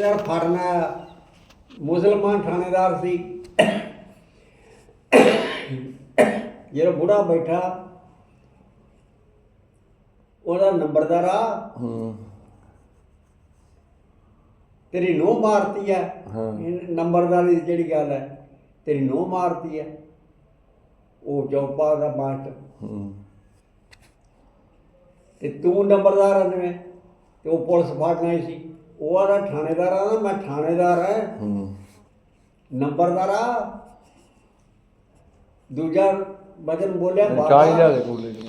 ਥਾਣੇਦਾਰ ਫੜਨਾ ਮੁਸਲਮਾਨ ਥਾਣੇਦਾਰ ਸੀ। ਜਿਹੜਾ ਬੁੜਾ ਬੈਠਾ ਉਹਦਾ ਨੰਬਰਦਾਰ ਆ ਹੂੰ। ਤੇਰੀ ਨੋ ਮਾਰਤੀ ਹੈ। ਨੰਬਰਦਾਰੀ ਦੀ ਜਿਹੜੀ ਗੱਲ ਹੈ ਤੇਰੀ ਨੋ ਮਾਰਤੀ ਹੈ ਉਹ ਚੌਪਾ ਦਾ ਮਾਸਟਰ। ਹੂੰ। ਤੇ ਤੂੰ ਨੰਬਰਦਾਰ ਆ ਜਿਵੇਂ ਤੇ ਉਹ ਪੁਲਿਸ ਫੜਨਾ ਹੀ ਸੀ। ਉਹ ਆਦਾ ਥਾਣੇਦਾਰ ਆ ਨਾ ਮੈਂ ਥਾਣੇਦਾਰ ਹੈ ਹੂੰ। ਨੰਬਰਦਾਰ ਆ। ਦੂਜਾ ਬਦਨ ਬੋਲਿਆ ਚਾਹੀ ਲਿਆ ਬਾਬਾ ਦੇ ਕੋਲੇ ਜੀ।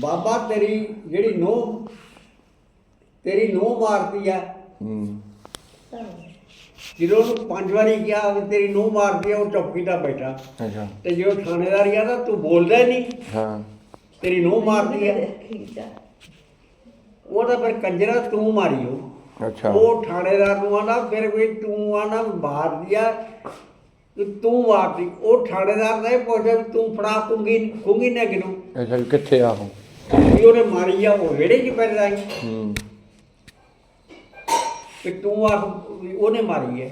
ਬਾਬਾ ਤੇਰੀ ਜਿਹੜੀ ਨੋ ਤੇਰੀ ਨੋ ਮਾਰਦੀ ਆ। ਹੂੰ। ਜਦੋਂ ਉਹਨੂੰ ਪੰਜ ਵਾਰੀ ਕਿਹਾ ਵੀ ਤੇਰੀ ਨੋ ਮਾਰਦੀ ਆ ਉਹ ਚੌਕੀ ਤੇ ਬੈਠਾ। ਅੱਛਾ। ਤੇ ਜਦੋਂ ਥਾਣੇਦਾਰ ਆ ਤਾਂ ਤੂੰ ਬੋਲਦਾ ਹੀ ਨਹੀਂ। ਹਾਂ। ਤੇਰੀ ਨੋ ਮਾਰਦੀ ਆ। ਉਹ ਤਾਂ ਫਿਰ ਕੰਜਰਾ ਤੂੰ ਮਾਰੀ ਉਹ। ਅੱਛਾ। ਉਹ ਥਾਣੇਦਾਰ ਨੂੰ ਆਂਦਾ ਫਿਰ ਕੋਈ ਤੂੰ ਆਂਦਾ ਮਾਰ ਦਿਆ ਤੇ ਤੂੰ ਮਾਰਦੀ ਉਹ ਥਾਣੇਦਾਰ ਨੇ ਪੁੱਛਿਆ ਵੀ ਤੂੰ ਫੜਾ ਕੁੰਗੀ ਕੁੰਗੀ ਨੇ। ਕਿਨੂੰ ਅੱਛਾ ਵੀ ਕਿੱਥੇ ਆ ਉਹ? ਵੀ ਉਹਨੇ ਮਾਰੀ ਆ ਉਹ ਵਿਹੜੇ 'ਚ ਪੈ ਰਹੀ ਹੂੰ। ਵੀ ਤੂੰ ਆ ਉਹਨੇ ਮਾਰੀ ਹੈ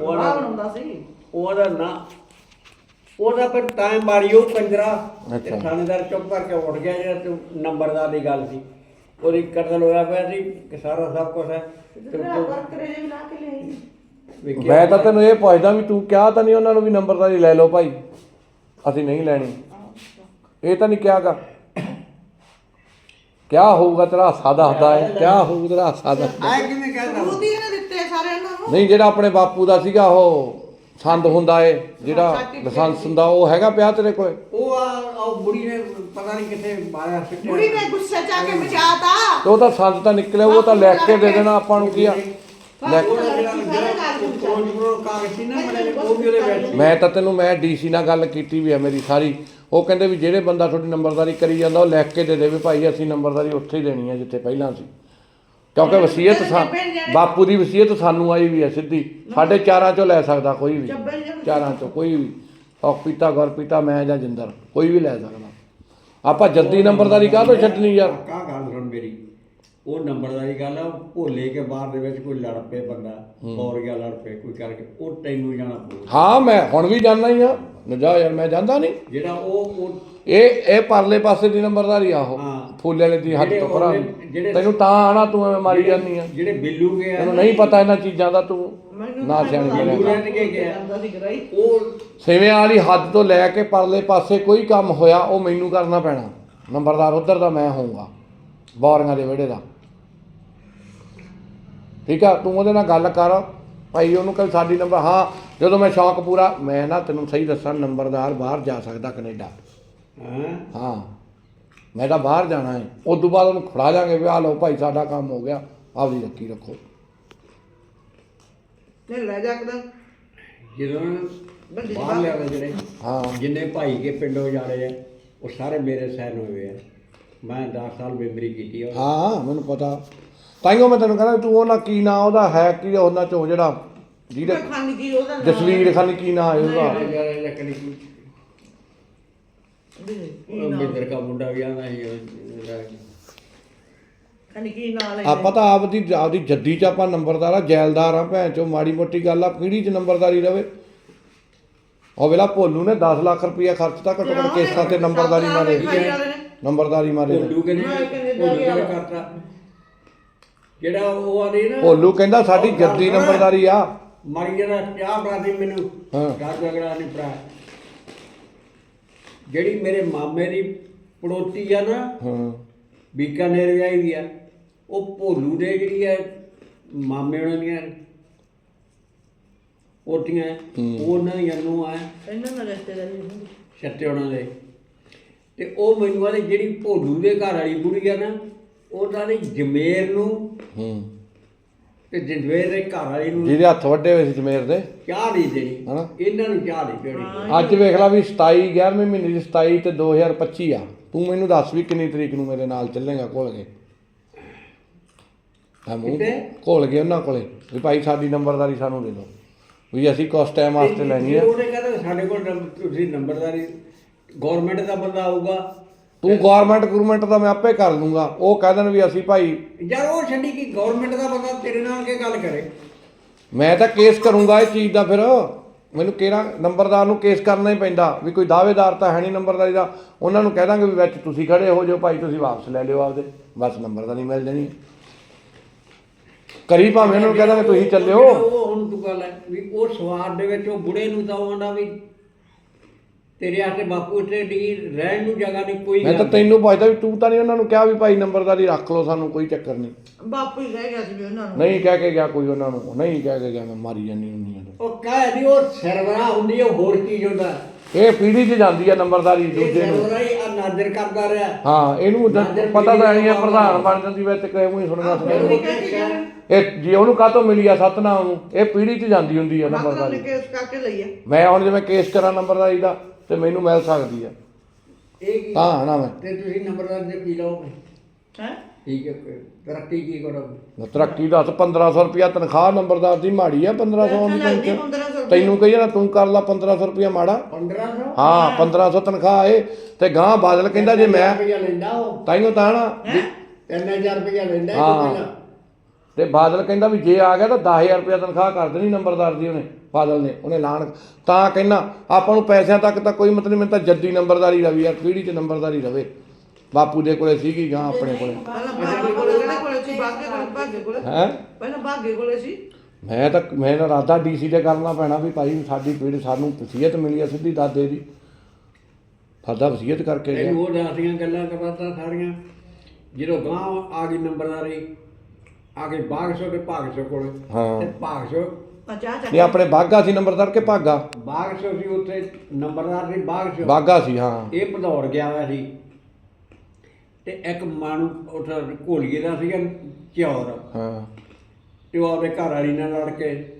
ਉਹਦਾ ਹੁੰਦਾ ਸੀ। ਉਹਦਾ ਨਾ। ਉਹਦਾ ਫਿਰ ਤਾਂ ਮਾਰੀ ਉਹ ਕੰਜਰਾ। ਥਾਣੇਦਾਰ ਚੁੱਪ ਕਰਕੇ ਉੱਠ ਗਿਆ ਜਿਹੜਾ ਤੂੰ ਨੰਬਰਦਾਰ ਦੀ ਗੱਲ ਸੀ। ਉਹਦੀ ਕਤਲ ਹੋਇਆ ਪਿਆ ਸੀ ਕਿ ਸਾਰਾ ਸਭ ਕੁਝ ਹੈ। ਤੇ ਤੇ ਤੂੰ ਵਰਕਰੇ ਜੇ ਲਾ ਕੇ ਲੈ ਵੇਖਿਆ ਮੈਂ ਤਾਂ ਤੈਨੂੰ ਇਹ ਪੁੱਛਦਾ ਵੀ ਤੂੰ ਕਿਹਾ ਤਾਂ ਨਹੀਂ ਉਹਨਾਂ ਨੂੰ ਵੀ ਨੰਬਰਦਾਰੀ ਲੈ ਲਓ ਭਾਈ। ਅਸੀਂ ਨਹੀਂ ਲੈਣੀ। ਇਹ ਤਾਂ ਨਹੀਂ ਕਿਹਾਗਾ। ਕਿਆ ਹੋਊਗਾ ਤੇਰਾ ਹਾਸਾ ਦੱਸਦਾ ਹੈ ਕਿਆ ਹੋਊਗਾ ਤੇਰਾ ਦੱਸਦਾ ਆਏ ਕਿਵੇਂ ਕਹਿੰਦਾ ਉਹਦੀ ਇਹਨੇ ਦਿੱਤੇ ਸਾਰੇ ਉਹਨਾਂ ਨੂੰ। ਨਹੀਂ ਜਿਹੜਾ ਆਪਣੇ ਬਾਪੂ ਦਾ ਸੀਗਾ ਉਹ ਸੰਦ ਹੁੰਦਾ ਏ ਜਿਹੜਾ। ਲਾਇਸੈਂਸ ਹੁੰਦਾ ਉਹ ਹੈਗਾ ਪਿਆ ਤੇਰੇ ਕੋਲੇ? ਉਹ ਆ ਉਹ ਬੁੜੀ ਨੇ ਪਤਾ ਨਹੀਂ ਕਿੱਥੇ ਮਾਰਿਆ ਸਿੱਟਿਆ ਬੁੜੀ ਨੇ ਗੁੱਸੇ ਚ ਆ ਕੇ ਬਚਾਤਾ ਤੇ। ਉਹ ਤਾਂ ਸੰਦ ਤਾਂ ਨਿਕਲਿਆ ਉਹ ਤਾਂ ਲੈ ਕੇ ਦੇ ਦੇਣਾ ਆਪਾਂ ਨੂੰ ਕੀ ਆ? ਲੈ ਉਹਦਾ ਉਹਦੇ ਮੈਂ ਤਾਂ ਤੈਨੂੰ ਮੈਂ ਡੀਸੀ ਨਾਲ ਗੱਲ ਕੀਤੀ ਵੀ ਆ ਮੇਰੀ ਸਾਰੀ। ਉਹ ਕਹਿੰਦੇ ਵੀ ਜਿਹੜੇ ਬੰਦਾ ਤੁਹਾਡੀ ਨੰਬਰਦਾਰੀ ਕਰੀ ਜਾਂਦਾ ਉਹ ਲਿਖ ਕੇ ਦੇ ਦੇ ਵੀ ਭਾਈ ਅਸੀਂ ਨੰਬਰਦਾਰੀ ਉੱਥੇ ਹੀ ਦੇਣੀ ਹੈ ਜਿੱਥੇ ਪਹਿਲਾਂ ਸੀ। ਕਿਉਂਕਿ ਵਸੀਅਤ ਸਾ ਬਾਪੂ ਦੀ ਵਸੀਅਤ ਸਾਨੂੰ ਆਈ ਵੀ ਹੈ ਸਿੱਧੀ। ਸਾਡੇ ਚਾਰਾਂ ਚੋਂ ਲੈ ਸਕਦਾ ਕੋਈ ਵੀ। ਚਾਰਾਂ ਚੋਂ ਕੋਈ ਵੀ। ਔਕ ਪੀਤਾ ਗੁਰਪੀਤਾ ਮੈਂ ਜਾਂ ਜਿੰਦਰ। ਕੋਈ ਵੀ ਲੈ ਸਕਦਾ। ਆਪਾਂ ਜੱਦੀ ਨੰਬਰਦਾਰੀ ਕਾਹਤੋਂ ਛੱਡਣੀ ਯਾਰ? ਕਾ ਗੱਲ ਸੁਣ ਮੇਰੀ। ਉਹ ਨੰਬਰਦਾਰੀ ਗੱਲ ਆ ਉਹ ਭੋਲੇ ਕੇ ਬਾਹਰ ਦੇ ਵਿੱਚ ਕੋਈ ਲੜ ਪਏ ਬੰਦਾ ਔਰ ਗਿਆ ਲੜ ਪਏ ਕੋਈ ਕਰਕੇ ਉਹ ਤੈਨੂੰ ਜਾਣਾ ਪਊ ਹਾਂ ਮੈਂ ਹੁਣ ਵੀ ਜਾਣਾ ਹੀ ਆ। ਨਜਾ ਯਾਰ ਮੈਂ ਜਾਂਦਾ ਨਹੀਂ। ਜਿਹੜਾ ਉਹ ਉਹ ਇਹ ਇਹ ਪਰਲੇ ਪਾਸੇ ਦੀ ਨੰਬਰਦਾਰੀ ਆ ਉਹ। ਹਾਂ। ਫੂਲੇ ਵਾਲੇ ਦੀ ਹੱਦ ਤੋਂ ਪਰਾਂ ਤੈਨੂੰ ਤਾਂ ਆਣਾ ਤੂੰ ਐਵੇਂ ਮਾਰੀ ਜਾਂਦੀ ਆ। ਜਿਹੜੇ ਬਿੱਲੂ ਗਏ ਆ ਤੈਨੂੰ ਨਹੀਂ ਪਤਾ ਇਹਨਾਂ ਚੀਜ਼ਾਂ ਦਾ ਤੂੰ ਮੈਨੂੰ ਨਾ ਸਿਆਣੀ ਗਰਾਈ ਉਹ ਸਿਵੇਂ ਵਾਲੀ ਹੱਦ ਤੋਂ ਲੈ ਕੇ ਪਰਲੇ ਪਾਸੇ ਕੋਈ ਕੰਮ ਹੋਇਆ ਉਹ ਮੈਨੂੰ ਕਰਨਾ ਪੈਣਾ। ਨੰਬਰਦਾਰ ਉਧਰ ਦਾ ਮੈਂ ਹੋਊਗਾ ਬੋਰੀਆਂ ਦੇ ਵਿਹੜੇ ਦਾ। ਠੀਕ ਆ ਤੂੰ ਉਹਦੇ ਨਾਲ ਗੱਲ ਕਰ। ਭਾਈ ਉਹਨੂੰ ਕਹ ਸਾਡੀ ਨੰਬਰ ਹਾਂ ਜਦੋਂ ਮੈਂ ਸ਼ੌਕ ਪੂਰਾ ਮੈਂ ਨਾ ਤੈਨੂੰ ਸਹੀ ਦੱਸਾਂ ਨੰਬਰਦਾਰ ਬਾਹਰ ਜਾ ਸਕਦਾ ਕੈਨੇਡਾ। ਹਾਂ? ਹਾਂ। ਮੈਂ ਤਾਂ ਬਾਹਰ ਜਾਣਾ ਹੈ। ਉਸ ਤੋਂ ਬਾਅਦ ਉਹਨੂੰ ਖੜਾ ਜਾਾਂਗੇ ਵੀ ਆ ਲਓ ਭਾਈ ਸਾਡਾ ਕੰਮ ਹੋ ਗਿਆ। ਆਪਦੀ ਰੱਖੀ ਰੱਖੋ। ਨੇ ਲੈ ਜਾ ਕਦਮ ਜਦੋਂ ਬਾਹਰ ਲਿਆਵੇ ਜਿਹੜੇ ਹਾਂ। ਜਿੰਨੇ ਭਾਈ ਕੇ ਪਿੰਡੋਂ ਜਾਣੇ ਆ ਉਹ ਸਾਰੇ ਮੇਰੇ ਸਹਿਨ ਹੋਏ ਆ। ਮੈਂ 10 ਸਾਲ ਮੈਂਬਰੀ ਕੀਤੀ ਆ। ਹਾਂ ਮੈਨੂੰ ਪਤਾ। ਤਾਈਓ ਮੈਂ ਤੈਨੂੰ ਕਹਿੰਦਾ ਤੂੰ ਉਹਨਾਂ ਕੀ ਨਾਂ ਉਹਦਾ ਹੈ ਕੀ ਉਹਨਾਂ ਚੋਂ ਜਿਹੜਾ ਜਿਹਦੇ ਖਾਨੀ ਕੀ ਉਹਦਾ ਜਸਵੀਰ ਖਾਨੀ ਕੀ ਨਾਂ ਹੈ ਉਹਦਾ ਜਿਹੜੇ ਲੱਕੜੀ ਕੀ ਕੀ ਉਹ ਨਾਮ ਮਿੰਦਰ ਦਾ ਮੁੰਡਾ ਵੀ ਸੀ ਨਾਲ ਹੈ ਆਪਾਂ ਤਾਂ ਆਪਦੀ ਆਪਦੀ ਜੱਦੀ ਚ ਆਪਾਂ ਨੰਬਰਦਾਰ ਆ ਜੈਲਦਾਰ ਆ ਭੈਣ ਚੋ ਮਾੜੀ ਮੋਟੀ ਗੱਲ ਆ ਪੀੜੀ ਚ ਨੰਬਰਦਾਰੀ ਰਵੇ। ਉਹ ਵੇਲਾ ਭੋਲੂ ਨੇ 10 ਲੱਖ ਰੁਪਇਆ ਖਰਚਤਾ ਘੱਟੋ ਘੱਟ ਕੇਸਾਂ ਤੇ ਨੰਬਰਦਾਰੀ ਮਾਰੇ। ਨੰਬਰਦਾਰੀ ਮਾਰੇ। ਭੋਲੂ ਕਹਿੰਦੇ ਭੋਲੂ ਕਰਤਾ ਜਿਹੜਾ ਉਹ ਆਦੀ ਨਾ ਭੋਲੂ ਕਹਿੰਦਾ ਸਾਡੀ ਜੱਦੀ ਨੰਬਰਦਾਰੀ ਆ। ਮਰੀ ਜਿਹੜਾ ਚਾਹ ਬਰਾਦੀ ਮੈਨੂੰ। ਹਾਂ। ਚਾਹ ਝਗੜਾ ਨਹੀਂ ਭਰਾ। ਜਿਹੜੀ ਮੇਰੇ ਮਾਮੇ ਦੀ ਪੜੋਤੀ ਆ ਨਾ ਹਾਂ। ਬੀਕਾਨੇਰ ਵਿਆਹੀ ਦੀ ਆ ਉਹ ਭੋਲੂ ਦੇ ਜਿਹੜੀ ਆ ਮਾਮੇ ਉਹਨਾਂ ਦੀਆਂ ਪੋਤੀਆਂ ਹੂੰ। ਉਹ ਉਹਨਾਂ ਦੀਆਂ ਨੂੰ ਆ ਇਹਨਾਂ ਨਾਲ ਰਿਸ਼ਤੇਦਾਰੀ ਹੁੰਦੀ। ਛੱਤੇ ਉਹਨਾਂ ਦੇ। ਤੇ ਉਹ ਮੈਨੂੰ ਆਦੇ ਜਿਹੜੀ ਭੋਲੂ ਦੇ ਘਰ ਵਾਲੀ ਬੁੜੀ ਆ ਨਾ ਉਹਨਾਂ ਦੀ ਜਮੇਰ ਨੂੰ ਹੂੰ। ਤੇ ਜਮੇਰ ਦੇ ਘਰ ਵਾਲੀ ਨੂੰ ਜਿਹਦੇ ਹੱਥ ਵੱਡੇ ਹੋਏ ਸੀ ਜਮੇਰ ਦੇ। ਚਾਹ ਨਹੀਂ ਦੇਣੀ। ਹਨਾ? ਇਹਨਾਂ ਨੂੰ ਚਾਹ ਨਹੀਂ ਦੇਣੀ ਅੱਜ ਵੇਖ ਲਾ ਵੀ 27 11ਵੇਂ ਮਹੀਨੇ ਦੀ 27 ਤੇ 2025 ਆ। ਤੂੰ ਮੈਨੂੰ ਦੱਸ ਵੀ ਕਿੰਨੀ ਤਰੀਕ ਨੂੰ ਮੇਰੇ ਨਾਲ ਚੱਲੇਗਾ ਘੁਲ ਕੇ। ਆ ਮੂੰਹ ਗਏ ਉਹਨਾਂ ਕੋਲੇ। ਵੀ ਭਾਈ ਸਾਡੀ ਨੰਬਰਦਾਰੀ ਸਾਨੂੰ ਦੇ ਦਿਓ। ਵੀ ਅਸੀਂ ਕੁਛ ਟਾਈਮ ਵਾਸਤੇ ਲੈਣੀ ਆ। ਉਹਨੇ ਕਹਿੰਦਾ ਸਾਡੇ ਕੋਲ ਨੰਬ- ਤੁਸੀਂ ਨੰਬਰਦਾਰੀ ਗਵਰਨਮੈਂਟ ਦਾ ਬੰਦਾ ਆਊਗਾ। ਤੂੰ ਗਵਰਨਮੈਂਟ ਗਵਰਨਮੈਂਟ ਦਾ ਮੈਂ ਆਪੇ ਕਰ ਲੂੰਗਾ। ਉਹ ਕਹਿ ਦੇਣ ਵੀ ਅਸੀਂ ਭਾਈ ਯਾਰ ਉਹ ਛੱਡੀ ਕਿ ਗਵਰਨਮੈਂਟ ਦਾ ਬੰਦਾ ਤੇਰੇ ਨਾਲ ਕੇ ਗੱਲ ਕਰੇ। ਮੈਂ ਤਾਂ ਕੇਸ ਕਰੂੰਗਾ ਇਹ ਚੀਜ਼ ਦਾ ਫਿਰ। ਮੈਨੂੰ ਕਿਹੜਾ ਨੰਬਰਦਾਰ ਨੂੰ ਕੇਸ ਕਰਨਾ ਹੀ ਪੈਂਦਾ। ਵੀ ਕੋਈ ਦਾਅਵੇਦਾਰ ਤਾਂ ਹੈ ਨਹੀਂ ਨੰਬਰਦਾਰੀ ਦਾ। ਉਹਨਾਂ ਨੂੰ ਕਹਿ ਦਾਂਗੇ ਵੀ ਵਿੱਚ ਤੁਸੀਂ ਖੜੇ ਹੋ ਜਾਓ ਭਾਈ ਤੁਸੀਂ ਵਾਪਸ ਲੈ ਲਿਓ ਆਪਦੇ। ਬਸ ਨੰਬਰਦਾਰੀ ਮਿਲ ਜਾਣੀ। ਕਰੀ ਭਾਵੇਂ ਉਹਨਾਂ ਨੂੰ ਕਹਿ ਦਾਂਗੇ ਤੁਸੀਂ ਚੱਲਿਓ। ਉਹ ਹੁਣ ਤੂੰ ਗੱਲ ਹੈ ਵੀ ਉਹ ਸਵਾਦ ਦੇ ਵਿੱਚ ਉਹ ਬੁੜੇ ਨੂੰ ਤਾਂ ਆਉਂਦਾ ਵੀ ਤੇਰੇ ਆਸੇ ਬਾਪੂ ਇੱਥੇ ਡੀ ਰਹਿਣ ਨੂੰ ਜਗ੍ਹਾ ਨਹੀਂ ਕੋਈ ਮੈਂ ਤਾਂ ਗੱਲ ਤੈਨੂੰ ਪੁੱਛਦਾ ਵੀ ਤੂੰ ਤਾਂ ਨਹੀਂ ਉਹਨਾਂ ਨੂੰ ਕਿਹਾ ਵੀ ਭਾਈ ਨੰਬਰਦਾਰੀ ਰੱਖ ਲਓ ਸਾਨੂੰ ਕੋਈ ਚੱਕਰ ਨਹੀਂ ਬਾਪੂ ਹੀ ਰਹਿ ਗਿਆ ਸੀ ਵੀ ਉਹਨਾਂ ਨੂੰ। ਨਹੀਂ ਕਹਿ ਕੇ ਗਿਆ ਕੋਈ ਉਹਨਾਂ ਨੂੰ ਨਹੀਂ ਕਹਿ ਕੇ ਗਿਆ ਮੈਂ ਮਾਰੀ ਜਾਨੀ ਹੁੰਨੀ ਆ। ਉਹ ਕਹਿ ਦੀ ਉਹ ਸਰਵਰਾ ਹੁੰਦੀ ਹੈ ਉਹ ਹੋਰ ਚੀਜ਼ ਹੁੰਦਾ। ਇਹ ਪੀੜੀ 'ਚ ਜਾਂਦੀ ਆ ਨੰਬਰਦਾਰੀ ਇਹ ਦੂਜੇ ਨੂੰ। ਸਰਵਰਾ ਹੀ ਆ ਨਾਜ਼ਰ ਕਰਦਾ ਰਿਹਾ। ਹਾਂ ਇਹਨੂੰ ਪਤਾ ਤਾਂ ਨਹੀਂ ਆ ਪ੍ਰਧਾਨ ਬਣ ਜਾਂਦੀ ਵਿੱਚ ਕਹੇ ਮੂੰਹ ਸੁਣਨਾ ਸੁਣਨਾ ਕੇ ਇਹ ਜੇ ਉਹਨੂੰ ਕਾਹਤੋਂ ਮਿਲੀ ਆ ਸਤਨਾਮ ਨੂੰ ਇਹ ਪੀੜੀ 'ਚ ਜਾਂਦੀ ਹੁੰਦੀ ਆ ਨੇ ਨੰਬਰਦਾਰੀ। ਕੇਸ ਕਰਕੇ ਲਈ ਆ। ਮੈਂ ਹੁਣ ਜਿਵੇਂ ਕੇਸ ਕਰਾਂ ਨੰਬਰਦਾਰੀ ਦਾ ਤੇ ਮੈਨੂੰ ਮਿਲ ਸਕਦੀ ਆ। ਇਹ ਕੀ ਤਾਂ ਹਨਾ ਮੈਂ। ਤੇ ਤੁਸੀਂ ਨੰਬਰਦਾਰ ਦੇ ਪੀ ਲਓ ਹੈ? ਠੀਕ ਹੈ ਫਿਰ ਤਰੱਕੀ ਕੀ ਕਰੋਗੇ? ਤਰੱਕੀ ਦੱਸ 1500 ਰੁਪਿਆ ਤਨਖਾਹ ਨੰਬਰਦਾਰ ਦੀ ਮਾੜੀ ਆ 1500 ਦੀ ਲੱਗਦੀ ਪੈਨਸ਼ਨ 1500 ਤੈਨੂੰ ਕਹੀ ਨਾ ਤੂੰ ਕਰ ਲਾ 1500 ਰੁਪਿਆ ਮਾੜਾ। 1500 ਹਾਂ 1500 ਤਨਖਾਹ ਏ ਤੇ ਗਾਂ ਬਾਦਲ ਕਹਿੰਦਾ ਜੇ ਮੈਂ ਰੁਪਇਆ ਲੈਂਦਾ ਉਹ। ਤਾਈਓ ਤਾਂ ਨਾ। ਵੀ 3000 ਰੁਪਇਆ ਲੈਂਦਾ ਇਹ ਹਾਂ। ਪਹਿਲਾਂ। ਤੇ ਬਾਦਲ ਕਹਿੰਦਾ ਵੀ ਜੇ ਆ ਗਿਆ ਤਾਂ 10000 ਰੁਪਏ ਤਨਖਾਹ ਕਰ ਦੇਣੀ ਨੰਬਰਦਾਰ ਦੀ ਉਹਨੇ ਬਾਦਲ ਨੇ ਉਹਨੇ ਐਲਾਨ ਤਾਂ ਕਹਿੰਦਾ ਆਪਾਂ ਨੂੰ ਪੈਸਿਆਂ ਤੱਕ ਤਾਂ ਕੋਈ ਮਤਲਬ ਨਹੀਂ ਮੈਨੂੰ ਤਾਂ ਜੱਦੀ ਨੰਬਰਦਾਰੀ ਰਵੀ ਯਾਰ ਪੀੜੀ 'ਚ ਨੰਬਰਦਾਰੀ ਰਵੇ। ਬਾਪੂ ਦੇ ਕੋਲੇ ਸੀਗੀ ਗਾਂ ਆਪਣੇ ਕੋਲੇ। ਪਹਿਲਾਂ ਬਾਗੇ ਕੋਲੇ ਕਿਹੜੇ ਕੋਲੇ ਸੀ ਬਾਗੇ ਕੋਲੇ ਬਾਗੇ ਕੋਲੇ ਹੈ? ਪਹਿਲਾਂ ਬਾਗੇ ਕੋਲੇ ਸੀ। ਮੈਂ ਤਾਂ ਮੈਂ ਤਾਂ ਰਾਦਾ ਡੀਸੀ ਤੇ ਕਰਨਾ ਪੈਣਾ ਵੀ ਭਾਈ ਸਾਡੀ ਪੀੜੀ ਸਾਨੂੰ ਵਸੀਅਤ ਮਿਲੀ ਆ ਸਿੱਧੀ ਦਾਦੇ ਦੀ। ਦਾਦਾ ਵਸੀਅਤ ਕਰਕੇ ਗਿਆ। ਉਹ ਦੱਸਦੀਆਂ ਗੱਲਾਂ ਕਰਦਾ ਸਾਰੀਆਂ। ਜਦੋਂ ਗਾਂ ਆ ਗਈ ਨੰਬਰਦਾਰੀ ਆ ਬਾਗਸੋ ਤੇ ਭਾਗਸੋ ਕੋਲ। ਹਾਂ। ਤੇ ਭਾਗਸੋ ਚਾਹ ਚੱਕ ਨਹੀਂ ਆਪਣੇ ਬਾਗਾ ਸੀ ਨੰਬਰਦਾਰ ਕੇ ਭਾਗਾ? ਬਾਗਸੋ ਸੀ ਉੱਥੇ ਨੰਬਰਦਾਰ ਸੀ ਬਾਗਸੋ ਬਾਗਾ ਸੀ ਹਾਂ। ਇਹ ਭਦੌੜ ਗਿਆ ਹੋਇਆ ਸੀ। ਤੇ ਇੱਕ ਮਾਣੂ ਉੱਥੇ ਘੋਲੀਏ ਦਾ ਸੀਗਾ ਚੌਰ। ਹਾਂ। ਤੇ ਉਹ ਆਪਦੇ ਘਰ ਵਾਲੀ ਨਾਲ ਲੜ ਕੇ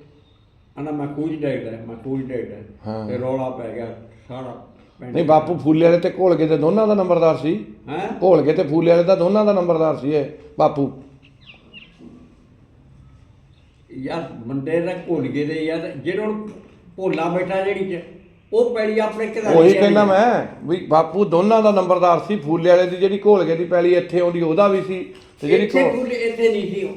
ਆਂਦਾ ਮੈਂ ਕੂਝ ਡੇਗਦਾ ਮੈਂ ਕੂਝ ਡੇਗਦਾ। ਹਾਂ। ਤੇ ਰੌਲਾ ਪੈ ਗਿਆ ਸਾਰਾ ਪਿੰਡ ਨਹੀਂ ਬਾਪੂ ਫੂਲੇ ਵਾਲੇ ਤੇ ਘੋਲਗੇ ਤੇ ਦੋਨਾਂ ਦਾ ਨੰਬਰਦਾਰ ਸੀ। ਹੈ? ਘੋਲਗੇ ਤੇ ਫੂਲੇ ਵਾਲੇ ਦਾ ਦੋਨਾਂ ਦਾ ਨੰਬਰਦਾਰ ਸੀ ਇਹ ਬਾਪੂ। ਯਾਰ ਬੰਦੇ ਦਾ ਘੋਲੀਏ ਦੇ ਯਾਰ ਜਿਹੜਾ ਹੁਣ ਭੋਲਾ ਬੈਠਾ ਜਿਹੜੀ ਚ ਉਹ ਪੈਲੀ ਆਪਣੇ ਘਰ ਉਹੀ ਕਹਿੰਦਾ ਮੈਂ ਵੀ ਬਾਪੂ ਦੋਨਾਂ ਦਾ ਨੰਬਰਦਾਰ ਸੀ ਫੂਲੇ ਵਾਲੇ ਦੀ ਜਿਹੜੀ ਘੋਲਗੇ ਦੀ ਪੈਲੀ ਇੱਥੇ ਆਉਂਦੀ ਉਹਦਾ ਵੀ ਸੀ ਤੇ ਜਿਹੜੀ ਇੱਥੇ ਘੋ- ਭੁੱਲੇ ਇੱਥੇ ਨਹੀਂ ਸੀ ਉਹ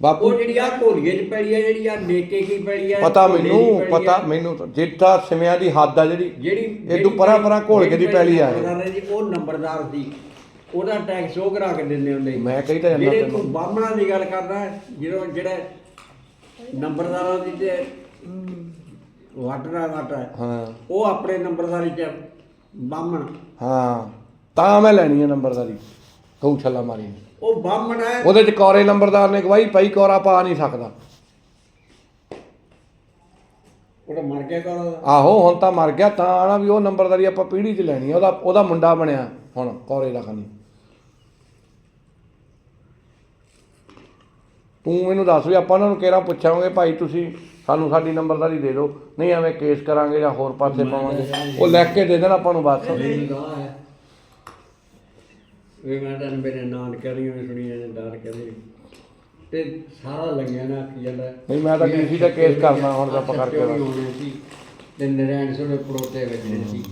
ਬਾਪੂ ਉਹ ਜਿਹੜੀ ਆ ਘੋਲੀਏ ਚ ਪੈਲੀ ਆ ਜਿਹੜੀ ਆ ਨੇਕੇ ਕੀ ਪੈਲੀ ਆ ਪਤਾ ਘੋਲੇ ਦੀ ਮੈਨੂੰ ਪੈਲੀ ਆ। ਪਤਾ ਮੈਨੂੰ ਤਾਂ ਜਿੱਥਾ ਸਿਮਿਆਂ ਦੀ ਹੱਦ ਆ ਜਿਹੜੀ ਜਿਹੜੀ ਇਹ ਤੋਂ ਪਰਾਂ ਪਰਾਂ ਘੋਲਗੇ ਦੀ ਪੈਲੀ ਆ ਇਹ। ਨੰਬਰਦਾਰ ਹੈ ਜੀ, ਉਹ ਨੰਬਰਦਾਰ ਸੀ ਉਹਦਾ ਟੈਕਸ ਉਹ ਕਰਾ ਕੇ ਦਿੰਦੇ ਹੁੰਦੇ ਸੀ। ਮੈਂ ਕਹੀ ਤਾਂ ਜਾਂਦਾ ਜਿਹੜੇ ਤੈਨੂੰ। ਤੂੰ ਬਾਹਮਣਾ ਦੀ ਗੱਲ ਕਰਦਾ ਜਦੋਂ ਜਿਹੜਾ ਨੰਬਰਦਾਰਾਂ ਦੀ ਤੇ ਵਾਟਰਾ ਵਾਟਾ ਹਾਂ। ਉਹ ਆਪਣੇ ਨੰਬਰਦਾਰੀ ਚ ਬਾਹਮਣ। ਹਾਂ ਤਾਂ ਮੈਂ ਲੈਣੀ ਹੈ ਨੰਬਰਦਾਰੀ। ਗਊਸ਼ਾਲਾ ਮਾਰੀ ਨੇ। ਉਹ ਬਾਹਮਣ ਹੈ। ਉਹਦੇ ਚ ਕੌਰੇ ਨੰਬਰਦਾਰ ਨੇ ਗਵਾਹੀ ਪਈ ਕੌਰਾ ਪਾ ਨਹੀਂ ਸਕਦਾ। ਉਹਦਾ ਮਰ ਗਿਆ ਕੋਲ ਆਹੋ ਹੁਣ ਤਾਂ ਮਰ ਗਿਆ ਤਾਂ ਆਣਾ ਵੀ ਉਹ ਨੰਬਰਦਾਰੀ ਆਪਾਂ ਪੀੜੀ 'ਚ ਲੈਣੀ ਆ ਉਹਦਾ ਉਹਦਾ ਮੁੰਡਾ ਬਣਿਆ ਹੁਣ ਕੌਰੇ ਦਾ ਖਨੀ। ਤੂੰ ਮੈਨੂੰ ਦੱਸ ਵੀ ਆਪਾਂ ਉਹਨਾਂ ਨੂੰ ਕਿਹੜਾ ਪੁੱਛਾਂਗੇ? ਭਾਈ ਤੁਸੀਂ ਸਾਨੂੰ ਸਾਡੀ ਨੰਬਰਦਾਰੀ ਦੇ ਦਿਓ। ਨਹੀਂ ਐਵੇਂ ਕੇਸ ਕਰਾਂਗੇ ਜਾਂ ਹੋਰ ਪਾਸੇ ਪਾਵਾਂਗੇ। ਉਹ ਲਿਖ ਕੇ ਦੇ ਦੇਣ ਆਪਾਂ ਨੂੰ ਬਸ। ਵੀ ਮੈਂ ਤਾਂ ਮੇਰੇ ਨਾਨ ਕਰੀਆਂ ਵੀ ਸੁਣੀਆਂ ਨੇ ਦਾਨ ਕਰੀ ਤੇ ਸਾਰਾ ਲੰਗਿਆ ਨਾ ਆਖੀ ਜਾਂਦਾ। ਨਹੀਂ ਮੈਂ ਤਾਂ DC ਤੇ ਕੇਸ ਕਰਨਾ ਹੁਣ ਤਾਂ ਪਕੜ ਕੇ ਤੇ ਨਰੈਣ ਸੋਨੇ ਪੜੋਤੇ ਵੱਜਣੇ ਸੀ।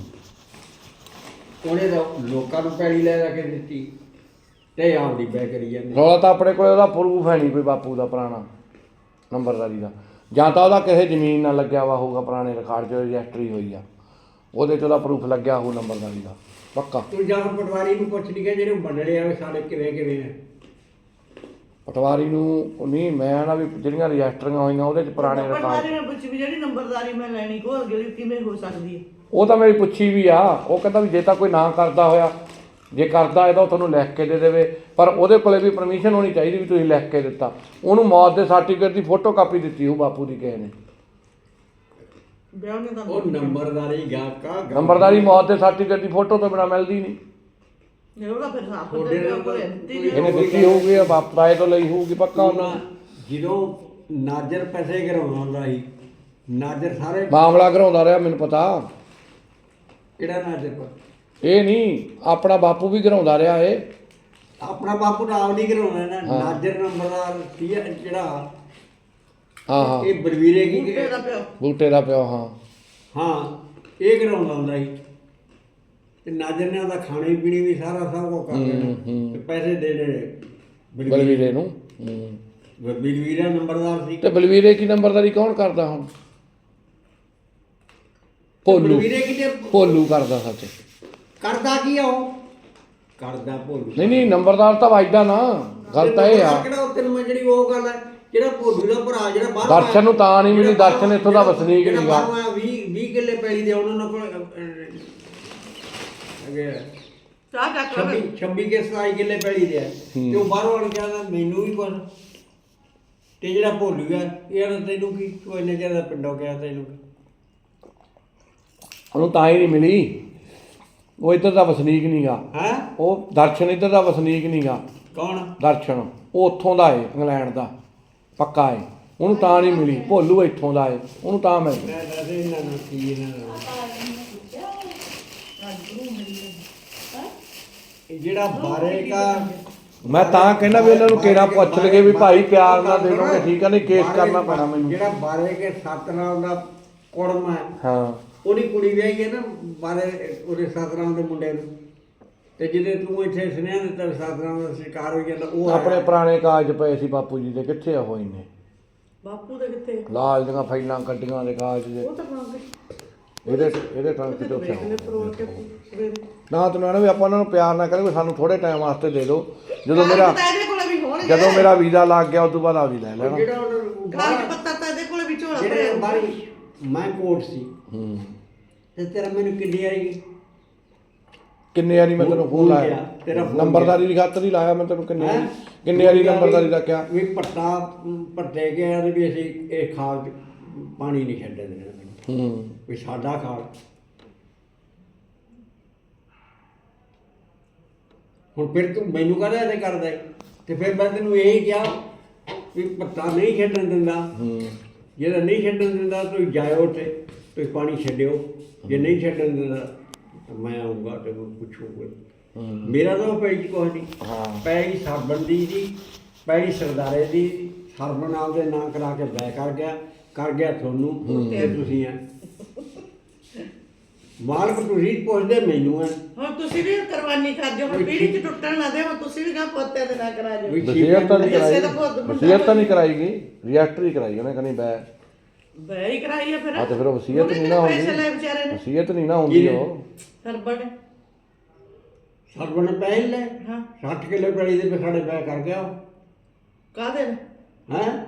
ਉਹਨੇ ਤਾਂ ਲੋਕਾਂ ਨੂੰ ਪੈੜੀ ਲੈ ਲੈ ਕੇ ਦਿੱਤੀ। ਤੇ ਆਪਦੀ ਬੈ ਕਰੀ ਜਾਂਦੇ। ਰੌਲਾ ਤਾਂ ਆਪਣੇ ਕੋਲੇ ਉਹਦਾ ਪ੍ਰੂਫ ਹੈ ਨਹੀਂ ਕੋਈ ਬਾਪੂ ਦਾ ਪੁਰਾਣਾ ਨੰਬਰਦਾਰੀ ਦਾ। ਜਾਂ ਤਾਂ ਉਹਦਾ ਕਿਸੇ ਜ਼ਮੀਨ ਨਾਲ ਲੱਗਿਆ ਵਾ ਹੋਊਗਾ ਪੁਰਾਣੇ ਰਿਕਾਰਡ 'ਚ ਰਜਿਸਟਰੀ ਹੋਈ ਆ। ਉਹਦੇ 'ਚ ਉਹਦਾ ਪ੍ਰੂਫ ਲੱਗਿਆ ਹੋਊ ਨੰਬਰਦਾਰੀ ਦਾ ਪੱਕਾ। ਤੂੰ ਜਾਂ ਪਟਵਾਰੀ ਨੂੰ ਪੁੱਛ ਲਈ ਕਿ ਜਿਹੜੇ ਬੰਨੜੇ ਆ ਸਾਡੇ ਕਿਵੇਂ ਕਿਵੇਂ ਆ। ਪਟਵਾਰੀ ਨੂੰ ਉਹ ਨਹੀਂ ਮੈਂ ਨਾ ਵੀ ਜਿਹੜੀਆਂ ਰਜਿਸਟਰੀਆਂ ਹੋਈਆਂ ਉਹਦੇ 'ਚ ਪੁਰਾਣੇ ਰਿਕਾਰਡ ਪਟਵਾਰੀ ਨੇ ਪੁੱਛੀ ਵੀ ਜਿਹੜੀ ਨੰਬਰਦਾਰੀ ਮੈਂ ਲੈਣੀ ਕੋਲ ਗਲੀ ਕਿਵੇਂ ਹੋ ਸਕਦੀ ਹੈ ਉਹ ਤਾਂ ਮੇਰੀ ਪੁੱਛੀ ਵੀ ਆ ਉਹ ਕਹਿੰਦਾ ਵੀ ਜੇ ਤਾਂ ਕੋਈ ਨਾ ਕਰਦਾ ਹੋਇਆ ਜੇ ਕਰਦਾ ਹੈ ਤਾਂ ਉਹ ਤੁਹਾਨੂੰ ਲਿਖ ਕੇ ਦੇ ਦੇਵੇ ਪਰ ਉਹਦੇ ਕੋਲੇ ਵੀ ਪਰਮਿਸ਼ਨ ਹੋਣੀ ਚਾਹੀਦੀ ਵੀ ਤੁਸੀਂ ਲਿਖ ਕੇ ਦਿੱਤਾ। ਉਹਨੂੰ ਮੌਤ ਦੇ ਸਰਟੀਫਿਕੇਟ ਦੀ ਫੋਟੋ ਕਾਪੀ ਦਿੱਤੀ ਉਹ ਬਾਪੂ ਦੀ ਕਿਸੇ ਨੇ। ਵਿਆਹ ਨੇ ਤਾਂ ਉਹ ਨੰਬਰਦਾਰੀ ਗਾ ਕਾ ਨੰਬਰਦਾਰੀ ਮੌਤ ਦੇ ਸਰਟੀਫਿਕੇਟ ਦੀ ਫੋਟੋ ਤੋਂ ਬਿਨਾ ਮਿਲਦੀ ਨਹੀਂ। ਇਹਨੇ ਦਿੱਤੀ ਹੋਊਗੀ ਆ ਬਾਪ ਰਾਏ ਤੋਂ ਲਈ ਹੋਊਗੀ ਪੱਕਾ। ਉਹਨਾਂ ਜਦੋਂ ਨਾਜਰ ਪੈਸੇ ਹੁੰਦਾ ਸੀ ਨਾਜਰ ਸਾਰੇ ਮਾਮਲਾ ਘਰਾਉਂਦਾ ਰਿਹਾ ਮੈਨੂੰ ਪਤਾ। ਕਿਹੜਾ ਨਾਜਰ? ਪਰ ਇਹ ਨਹੀਂ ਆਪਣਾ ਬਾਪੂ ਵੀ ਘਰਾਉਂਦਾ ਰਿਹਾ ਏ ਆਪਣਾ ਬਾਪੂ ਆਪ ਨਹੀਂ ਘਰਾਉਣਾ ਨਾ। ਨਾਜਰ ਨੰਬਰਦਾਰ ਸੀ ਜਿਹੜਾ? ਹਾਂ ਹਾਂ। ਇਹ ਬਲਵੀਰੇ ਕੀ ਬੂਟੇ ਦਾ ਪਿਓ। ਬੂਟੇ ਦਾ ਪਿਓ ਹਾਂ। ਹਾਂ ਇਹ ਘਰਾਉਂਦਾ ਹੁੰਦਾ ਸੀ। ਤੇ ਨਾਜਰ ਨੇ ਉਹਦਾ ਖਾਣੇ ਪੀਣੇ ਵੀ ਸਾਰਾ ਸਭ ਕੁਝ ਕਰ ਦੇਣਾ। ਤੇ ਪੈਸੇ ਦੇਣੇ ਬਲਵੀਰੇ। ਨੂੰ। ਬਲਵੀਰਾ ਨੰਬਰਦਾਰ ਸੀ। ਤੇ ਬਲਵੀਰੇ ਕੀ ਨੰਬਰਦਾਰੀ ਕੌਣ ਕਰਦਾ ਹੁਣ? ਭੋਲੂ। ਬਲਵੀਰੇ ਕਿਤੇ ਭੋਲੂ ਕਰਦਾ ਸੱਚ। ਕਰਦਾ ਕੀ ਆ ਉਹ? ਕਰਦਾ ਭੋਲੂ ਨਹੀਂ ਨਹੀਂ ਨੰਬਰਦਾਰ ਤਾਂ ਵਾਜਦਾ ਨਾ। ਗੱਲ ਤਾਂ ਇਹ ਆ। ਕਿਹੜਾ ਉੱਤੇ ਮੈਂ ਜਿਹੜੀ ਉਹ ਗੱਲ ਹੈ ਜਿਹੜਾ ਭੋਲੂ ਦਾ ਭਰਾ ਜਿਹੜਾ ਬਾਹਰ ਦਰਸ਼ਨ ਨੂੰ ਤਾਂ ਨਹੀਂ ਮਿਲੀ, ਦਰਸ਼ਨ ਇੱਥੋਂ ਦਾ ਵਸਨੀਕ। ਬਾਹਰੋਂ ਆਇਆ, 20 20 ਕਿੱਲੇ ਪੈਲੀ ਦੇ ਉਹਨਾਂ ਕੋਲ ਅਗੇ ਚਾਹ ਚੱਕ ਲਓ। 26 26 ਕੇ 27 ਕਿੱਲੇ ਪੈਲੀ ਦੇ ਆ। ਤੇ ਉਹ ਬਾਹਰੋਂ ਆਣ ਕੇ ਆਂਦਾ ਮੈਨੂੰ ਵੀ ਕੁਝ ਤੇ ਜਿਹੜਾ ਭੋਲੂ ਹੈ ਇਹ ਆਂਹਦਾ, ਤੈਨੂੰ ਕੀ ਤੂੰ ਇੰਨੇ ਚਿਰ ਦਾ ਪਿੰਡੋਂ ਗਿਆ ਤੈਨੂੰ? ਉਹਨੂੰ ਤਾਂ ਹੀ ਨਹੀਂ ਮਿਲੀ। ਉਹ ਇੱਧਰ ਦਾ ਵਸਨੀਕ ਨਹੀਂਗਾ ਹੈਂ? ਉਹ ਦਰਸ਼ਨ ਇੱਧਰ ਦਾ ਵਸਨੀਕ ਨਹੀਂਗਾ ਕੌਣ? ਦਰਸ਼ਨ। ਉਹ ਉੱਥੋਂ ਦਾ ਏ ਇੰਗਲੈਂਡ ਦਾ। ਪੱਕਾ ਏ। ਉਹਨੂੰ ਤਾਂ ਨਹੀਂ ਮਿਲੀ। ਭੋਲੂ ਇੱਥੋਂ ਦਾ ਏ। ਉਹਨੂੰ ਤਾਂ ਮਿਲ ਮੈਂ ਦੱਸ ਇਹਨਾਂ ਨੂੰ ਕੀ ਇਹਨਾਂ ਨੂੰ ਇਹ ਜਿਹੜਾ ਬਾਰੇ ਕਾ ਮੈਂ ਤਾਂ ਕਹਿੰਦਾ ਵੀ ਇਹਨਾਂ ਨੂੰ ਕਿਹੜਾ ਪੁੱਛ ਲਗੇ ਵੀ ਭਾਈ ਪਿਆਰ ਨਾਲ ਦੇ ਦੋਗੇ। ਠੀਕ ਆ ਨਹੀਂ ਕੇਸ ਕਰਨਾ ਪੈਣਾ ਮੈਨੂੰ। ਜਿਹੜਾ ਬਾਰੇ ਕੇ ਸਤਨਾਮ ਦਾ ਕੁੜਮ ਹੈ। ਹਾਂ। ਉਹਦੀ ਕੁੜੀ ਵਿਆਹੀ ਹੈ ਨਾ ਬਾਰੇ ਉਹਦੇ ਸਤਨਾਮ ਦੇ ਮੁੰਡੇ ਨੂੰ। ਤੇ ਜਿਹਦੇ ਤੂੰ ਇੱਥੇ ਸੁਨੇਹਾ ਦਿੱਤਾ ਵੀ ਸਤਨਾਮ ਦਾ ਸ਼ਿਕਾਰ ਹੋ ਜਾਂਦਾ ਉਹ ਆਪਣੇ। ਪੁਰਾਣੇ ਕਾਗਜ਼ ਪਏ ਸੀ ਬਾਪੂ ਜੀ ਦੇ ਕਿੱਥੇ ਆ ਹੋਏ ਨੇ ਬਾਪੂ ਦੇ ਕਿੱਥੇ? ਲਾਲ ਦੀਆਂ ਫਾਈਲਾਂ ਕੱਢੀਆਂ ਦੇ ਕਾਗਜ਼ ਦੇ। ਉਹ ਤਾਂ ਮੰਗ ਇਹਦੇ ਇਹਦੇ ਟਰੰਕ ਚ ਕੇ ਸਵੇਰੇ ਨਾ ਤੂੰ ਨਾ ਵੀ ਆਪਾਂ ਉਹਨਾਂ ਨੂੰ ਪਿਆਰ ਨਾਲ ਕਰਾਂਗੇ ਸਾਨੂੰ ਥੋੜੇ ਟਾਈਮ ਵਾਸਤੇ ਦੇ ਦਿਓ ਜਦੋਂ ਮੇਰਾ ਤਾਂ ਇਹਦੇ ਕੋਲੇ ਵੀ ਹੋਣਗੇ। ਜਦੋਂ ਮੇਰਾ ਵੀਜ਼ਾ ਲੱਗ ਗਿਆ ਉਸ ਤੋਂ ਬਾਅਦ ਆ ਵੀ ਲੈ ਲੈਣਾ। ਜਿਹੜਾ ਉਹਨੂੰ ਕਾਗਜ਼ ਪੱਤਰ ਤਾਂ ਇਹਦੇ ਕੋਲੇ ਵੀ ਝੋਲਾ ਜਿਹੜੇ ਭਰਿਆ ਬਾਰੀ ਮੈਂ ਕੋਟ ਸੀ। ਹੂੰ। ਤੇ ਤੇਰਾ ਮੈਨੂੰ ਕਿੰਨੀ ਆਈ ਕਿੰਨੇ ਵਾਰੀ ਮੈਂ ਤੈਨੂੰ ਫੋਨ ਲਾਇਆ? ਨੰਬਰਦਾਰੀ ਦੀ ਖਾਤਰ ਹੀ ਲਾਇਆ ਮੈਂ ਤੈਨੂੰ ਕਿੰਨੇ ਵਾਰੀ? ਕਿੰਨੇ ਵਾਰੀ ਨੰਬਰਦਾਰੀ ਦਾ ਕਿਹਾ? ਵੀ ਪੱਟਾ ਪੱਟੇ ਗਿਆ ਵੀ ਅਸੀਂ ਇਹ ਖਾਲ ਪਾਣੀ ਨਹੀਂ ਛੱਡਣ ਦੇਣਾ। ਹੂੰ। ਵੀ ਸਾਡਾ ਖਾਲ। ਹੁਣ ਫਿਰ ਤੂੰ ਮੈਨੂੰ ਕਹਦਾ ਇਹਦੇ ਕਰਦਾ? ਤੇ ਫਿਰ ਮੈਂ ਤੈਨੂੰ ਇਹ ਕਿਹਾ ਵੀ ਪੱਤਾ ਨਹੀਂ ਛੱਡਣ ਦਿੰਦਾ। ਹੂੰ। ਜਿਹੜਾ ਨਹੀਂ ਛੱਡਣ ਦਿੰਦਾ ਤੁਸੀਂ ਜਾਇਓ ਤੇ ਤੁਸੀਂ ਪਾਣੀ ਛੱਡਿਓ। ਜੇ ਨਹੀਂ ਛੱਡਣ ਦਿੰਦਾ ਤਾਂ ਮੈਂ ਆਉਂਗਾ ਤੇ ਪੁੱਛੂਗਾ। ਮੇਰਾ ਤਾਂ ਉਹ ਪੈਈ ਕੁਛ ਨਹੀਂ ਹਾਂ। ਪੈਈ ਸਰਬਣ ਦੀ ਪੈਈ ਸਰਦਾਰੇ ਦੀ। ਸਰਬਣ ਆਪਦੇ ਨਾਂ ਕਰਾ ਕੇ ਬੈ ਕਰ ਗਿਆ। ਕਰ ਗਿਆ ਤੁਹਾਨੂੰ ਤੇ ਤੁਸੀਂ ਆ? ਮਾਲਕ ਤੁਸੀਂ ਪੁੱਛਦੇ ਮੈਨੂੰ ਆ। ਹੁਣ ਤੁਸੀਂ ਵੀ ਕੁਰਬਾਨੀ ਕਰ ਦਿਓ ਹੁਣ ਪੀੜੀ ਚ ਟੁੱਟਣ ਨਾ ਦੇ ਹੁਣ ਤੁਸੀਂ ਵੀ ਗਾ ਪੋਤੇ ਦੇ ਨਾ ਕਰਾ ਦਿਓ। ਵਸੀਅਤ ਤਾਂ ਨਹੀਂ ਕਰਾਈ। ਦਾ ਵਸੀਅਤ ਤਾਂ ਨਹੀਂ ਕਰਾਈ ਗਈ। ਰਿਐਕਟਰ ਹੀ ਕਰਾਈ ਉਹਨੇ ਕਹਿੰਦੀ ਬੈ। ਬੈ ਹੀ ਕਰਾਈ ਆ ਫਿਰ। ਆ ਤੇ ਫਿਰ ਉਹ ਵਸੀਅਤ ਉਹਨੇ ਨਹੀਂ ਨਾ ਕਿਹੜੇ ਪੈਸੇ ਲਏ ਹੁੰਦੀ ਵਿਚਾਰੇ ਨੇ? ਵਸੀਅਤ ਨਹੀਂ ਨਾ ਹੁੰਦੀ ਉਹ। ਸਰਬਣ ਸਰਬਣ ਪੈ ਲੈ। ਹਾਂ। 60 ਕਿਲੋ ਪੈਲੀ ਦੇ ਸਾਡੇ ਬੈ ਕਰ ਗਿਆ ਕਾਹਦੇ ਨੇ? ਹੈ?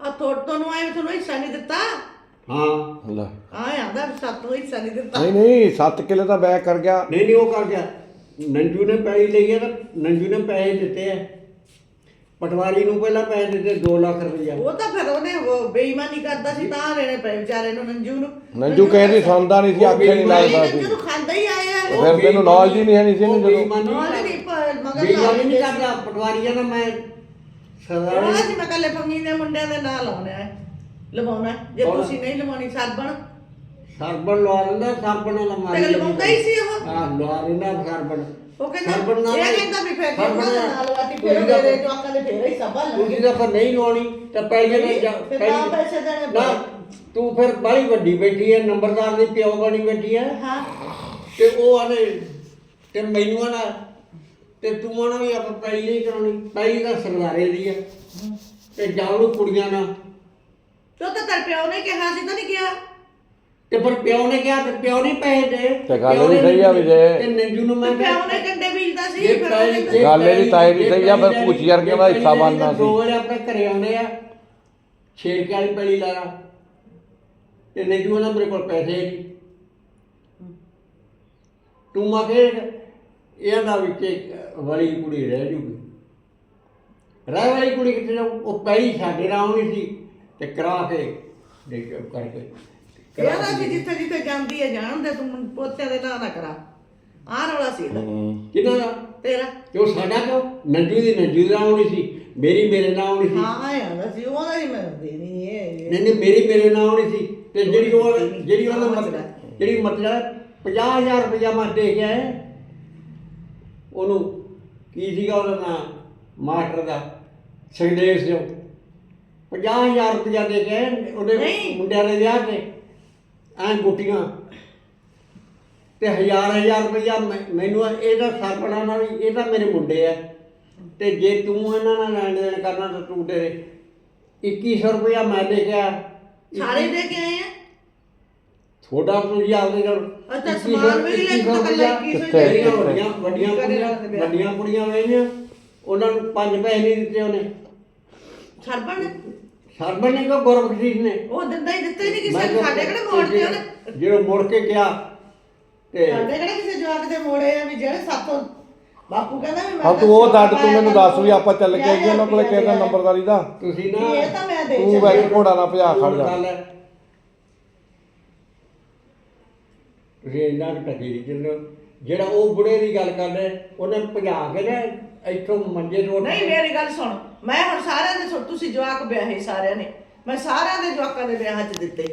ਆ ਥੋੜ ਤੁਹਾਨੂੰ ਆਏ ਤੁਹਾਨੂੰ ਹਿੱਸਾ ਨਹੀਂ ਦਿੱਤਾ? ਹਾਂ। ਲੈ। ਆ ਆਂਦਾ ਸੱਤ ਨੂੰ ਹਿੱਸਾ ਨਹੀਂ ਦਿੱਤਾ। ਨਹੀਂ ਨਹੀਂ 7 ਕਿਲੇ ਤਾਂ ਬੈਕ ਕਰ ਗਿਆ। ਨਹੀਂ ਨਹੀਂ ਉਹ ਕਰ ਗਿਆ। ਨੰਜੂ ਨੇ ਪੈਲੀ ਲਈ ਹੈ ਤਾਂ ਨੰਜੂ ਨੇ ਪੈਸੇ ਦਿੱਤੇ ਆ। ਪਟਵਾਰੀ ਨੂੰ ਪਹਿਲਾਂ ਪੈਸੇ ਦਿੱਤੇ 2 ਲੱਖ ਰੁਪਈਆ। ਉਹ ਤਾਂ ਫਿਰ ਉਹਨੇ ਉਹ ਬੇਈਮਾਨੀ ਕਰਦਾ ਸੀ ਤਾਂ ਲੈਣੇ ਪਏ ਵਿਚਾਰੇ ਨੂੰ ਨੰਜੂ ਨੂੰ। ਨੰਜੂ ਕਹਿੰਦੀ ਸੁਣਦਾ ਨਹੀਂ ਸੀ ਆਖੇ ਨਹੀਂ ਲੱਗਦਾ ਸੀ ਨੰਜੂ ਖਾਂਦਾ ਹੀ ਆਇਆ ਉਹ ਫਿਰ ਤੈਨੂੰ knowledge ਹੀ ਨਹੀਂ ਹੈ ਨਹੀਂ ਸੀ ਇਹਨੂੰ ਜਦੋਂ- ਬੇਈਮਾਨੀ ਨਾਲ ਨਹੀਂ ਮਗਰ ਬੇਈਮਾਨੀ ਨਹੀਂ ਕਰਦਾ ਪਟਵਾਰੀਆਂ ਦਾ ਮੈਂ ਸਰਦਾਰ ਉਹ ਸੀ ਮੈਂ ਕੱਲੇ ਪੰਗੀ ਦੇ ਮੁੰਡਿਆਂ ਦੇ ਨਾਂ ਲਾਉਣਾ ਹੈ ਲਵਾਉਣਾ ਹੈ। ਜੇ ਕੌਣ? ਤੁਸੀਂ ਨਹੀਂ ਲਵਾਉਣੀ ਸਰਬਣ। ਸਰਬਣ ਲਵਾ ਦਿੰਦਾ ਸਰਬਣ ਨਾਲ ਮਾਰੀ ਤੇ ਲਵਾਉਂਦਾ ਹੀ ਸੀ ਉਹ। ਹਾਂ ਲਵਾ ਦਿੰਦਾ ਸਰਬਣ। ਉਹ ਕਹਿੰਦਾ ਇਹ ਕਹਿੰਦਾ ਵੀ ਫਿਰ ਨਾਲ- ਫਿਰ ਤਾਂ- ਮੇਰੇ ਜਵਾਕਾਂ ਦੇ ਫੇਰ ਹੀ ਸਭਾ ਤੁਸੀਂ ਤਾਂ ਫਿਰ ਨਹੀਂ ਲਵਾਉਣੀ ਤਾਂ ਪੈਸੇ ਨਾਲ ਜਾ ਫਿਰ ਤਾਂ ਪੈਸੇ ਦੇਣੇ ਨਾ ਤੂੰ ਫਿਰ ਬਾਲੀ ਵੱਡੀ ਬੈਠੀ ਹੈ ਨੰਬਰਦਾਰ ਦੀ ਪਿਓ ਬਣੀ ਬੈਠੀ ਹੈ ਹਾਂ। ਤੇ ਉਹ ਆਨੇ ਤੇ ਮੈਨੂੰ ਆਣਾ ਤੇ ਤੂੰ ਆਣਾ ਵੀ ਆਪਾਂ ਪੈਲੀ ਨਹੀਂ ਕਰਾਉਣੀ ਪੈਲੀ ਤਾਂ ਸਰਦਾਰੇ ਦੀ ਹੈ। ਤੇ ਜਾਉ ਕੁੜੀਆਂ ਨਾਲ। ਤੋ ਤਾਂ ਤੇਰੇ ਪਿਓ ਨੇ ਕਿਹਾ ਸੀ ਤਾਂ ਨਹੀਂ ਕਿਹਾ। ਤੇ ਫਿਰ ਪਿਓ ਨੇ ਕਿਹਾ ਤੇ ਪਿਓ ਨਹੀਂ ਪੈਸੇ ਦੇ ਤੇ ਗੱਲ ਪਿਓ ਵੀ ਨੇ ਸਹੀ ਆ ਵੀ ਜੇ- ਤੇ ਨੰਜੂ ਨੂੰ ਮੈਂ ਤੇ ਪਿਓ ਨੇ ਕੰਡੇ ਬੀਜਦਾ ਸੀ ਜੇ ਫਿਰ ਪੈਲੀ- ਜੇ ਗੱਲ ਇਹਦੀ ਪੈਲੀ- ਤਾਏ ਦੀ ਜੇ ਸਹੀ ਆ, ਫਿਰ ਪੈਲੀ ਭੂਚੀ ਵਰਗਿਆਂ ਦਾ ਜੇ ਹਿੱਸਾ ਪੈਲੀ ਬਣਨਾ ਦੋ ਸੀ। ਵਾਰ ਆਪਣੇ ਘਰੇ ਆਉਂਦੇ ਆ ਛੇੜ ਕੇ ਵਾਲੀ ਪੈਲੀ ਲਾਇਆ ਤੇ ਨੰਜੂ ਨਾਲ ਮੇਰੇ ਕੋਲ ਪੈਸੇ ਨਹੀਂ। ਤੂੰ ਮਗੇ ਇਹਨਾਂ ਦਾ ਵਿੱਚ ਇੱਕ ਵਾਲੀ ਕੁੜੀ ਰਹਿ ਜੂਗੀ। ਰਹਿ ਵਾਲੀ ਕੁੜੀ ਕਿੱਥੇ ਜਾਊ? ਉਹ ਪਹਿਲੀ ਸਾਡੇ ਨਾਲ ਆਉਣੀ ਸੀ ਤੇ ਕਰਾ ਕੇ ਦੇ ਕੇ ਕਰਕੇ। ਕਰਾ ਕਹਿੰਦਾ ਸੀ ਕੇ- ਜਿੱਥੇ ਜਿੱਥੇ ਜਾਂਦੀ ਹੈ ਜਾਣ ਦੇ ਤੂੰ ਪੋਤਿਆਂ ਦੇ ਨਾਂ ਨਾ ਕਰਾ। ਆਹ ਰੌਲਾ ਸੀ ਇਹਦਾ। ਹੂੰ। ਕਿਹਨਾਂ ਦਾ ਤੇਰਾ। ਉਹ ਸਾਡਾ ਕਿਉਂ? ਨੰਜੂ ਦੀ ਨੰਜੂ ਦਾ ਆਉਣੀ ਸੀ। ਮੇਰੀ ਮੇਰੇ ਨਾਲ ਆਉਣੀ ਸੀ। ਹਾਂ ਆਇਆ ਸੀ ਉਹਦਾ ਨਹੀਂ ਮੈਂ ਦੇਣੀ ਇਹ। ਨਹੀਂ ਨਹੀਂ ਮੇਰੀ ਮੇਰੇ ਨਾਲ ਆਉਣੀ ਸੀ। ਤੇ ਜਿਹੜੀ ਉਹ ਜਿਹੜੀ ਉਹਦਾ ਮਤਲਬ ਜਿਹੜੀ ਮਤਲਬ 50000 ਰੁਪਇਆ ਮੈਂ ਦੇ ਕੇ ਆਇਆ। ਉਹਨੂੰ ਕੀ ਸੀਗਾ ਉਹਦਾ ਨਾਮ ਮਾਸਟਰ ਦਾ। ਸੰਦੇਸ਼ ਜੋ 50000 ਰੁਪਇਆ ਦੇ ਕੇ ਆਏ ਉਹਦੇ ਨਹੀਂ। ਮੁੰਡਿਆਂ ਦੇ ਵਿਆਹ ਤੇ। ਐਂ ਗੁੱਟੀਆਂ ਤੇ ਹਜ਼ਾਰ ਹਜ਼ਾਰ ਰੁਪਇਆ ਮੈਨੂੰ ਇਹਦਾ ਸਰਪਣਾ ਨਾਲ ਇਹ ਤਾਂ ਮੇਰੇ ਮੁੰਡੇ ਆ। ਤੇ ਜੇ ਤੂੰ ਇਹਨਾਂ ਨਾਲ ਲੈਣ ਦੇਣ ਕਰਨਾ ਤਾਂ ਤੂੰ ਤੇਰੇ 2100 ਰੁਪਇਆ ਮੈਂ ਦੇ ਕੇ ਆ ਸਾਰੇ ਦੇ ਕੇ ਆਏ ਆ? ਥੋੜਾ ਤੁਸੀਂ ਆਪਦੇ ਨਾਲ ਅੱਛਾ, 2100 ਸਮਾਨ ਵੀ ਲੈ ਕੇ 2100 ਇਕੱਲਾ ਰੁਪਇਆ 2100 ਜਿਹੜੀਆਂ ਕਿੱਥੇ? ਵੱਡੀਆਂ ਕੁੜੀਆਂ ਦੇ। ਵੱਡੀਆਂ ਕੁੜੀਆਂ ਵੇਈਆਂ ਉਹਨਾਂ ਨੂੰ ਪੰਜ ਪੈਸੇ ਨਹੀਂ ਦਿੱਤੇ ਉਹਨੇ। ਸਰਪੰਚ ਨੇ ਸਰਬਨ ਨੇ ਕੋ ਗੁਰਬਖਸ਼ੀਸ਼ ਨੇ ਉਹ ਦਿੰਦਾ ਹੀ ਦਿੱਤੇ ਨਹੀਂ ਮੈਂ ਕਿਸੇ ਨੂੰ ਸਾਡੇ ਕਿਹੜੇ ਮੋੜਦੇ ਉਹਨੇ ਜਦੋਂ ਮੁੜ ਕੇ ਗਿਆ ਤੇ ਸਾਡੇ ਕਿਹੜੇ ਕਿਸੇ ਜਵਾਕ ਦੇ ਮੋੜੇ ਆ ਵੀ ਜਿਹੜੇ ਸਾਥੋਂ ਬਾਪੂ ਕਹਿੰਦਾ ਵੀ ਮੈਂ ਹਾਂ ਤੂੰ ਤਾਂ ਉਹ ਦੱਸ ਤੂੰ ਮੈਨੂੰ ਦੱਸ ਵੀ ਆਪਾਂ ਚੱਲ ਕੇ ਆਈਏ ਉਹਨਾਂ ਕੋਲੇ ਕਿਹਦਾ ਨੰਬਰਦਾਰੀ ਦਾ ਤੁਸੀਂ ਨਾ ਇਹ ਤਾਂ ਮੈਂ ਦੇ ਤੂੰ। ਬੈਠ ਘੋੜਾ ਨਾ ਭਜਾ ਖੜ ਜਾ ਹੈ। ਤੁਸੀਂ ਇੰਨਾ ਟੱਕੀ ਨਹੀਂ ਚੱਲੋ ਜਿਹੜਾ ਉਹ ਬੁੜੇ ਦੀ ਗੱਲ ਕਰ ਰਿਹਾ ਉਹਨੇ ਭਜਾ ਕੇ ਨਾ ਇੱਥੋਂ ਮੰਜੇ ਤੋਂ ਨਹੀਂ ਮੇਰੀ ਗੱਲ ਸੁਣ ਮੈਂ ਹੁਣ ਸਾਰਿਆਂ ਦੇ ਸੁਣ- ਤੁਸੀਂ ਜਵਾਕ ਵਿਆਹੇ ਸਾਰਿਆਂ ਨੇ। ਮੈਂ ਸਾਰਿਆਂ ਦੇ ਜਵਾਕਾਂ ਦੇ ਵਿਆਹਾਂ 'ਚ ਦਿੱਤੇ।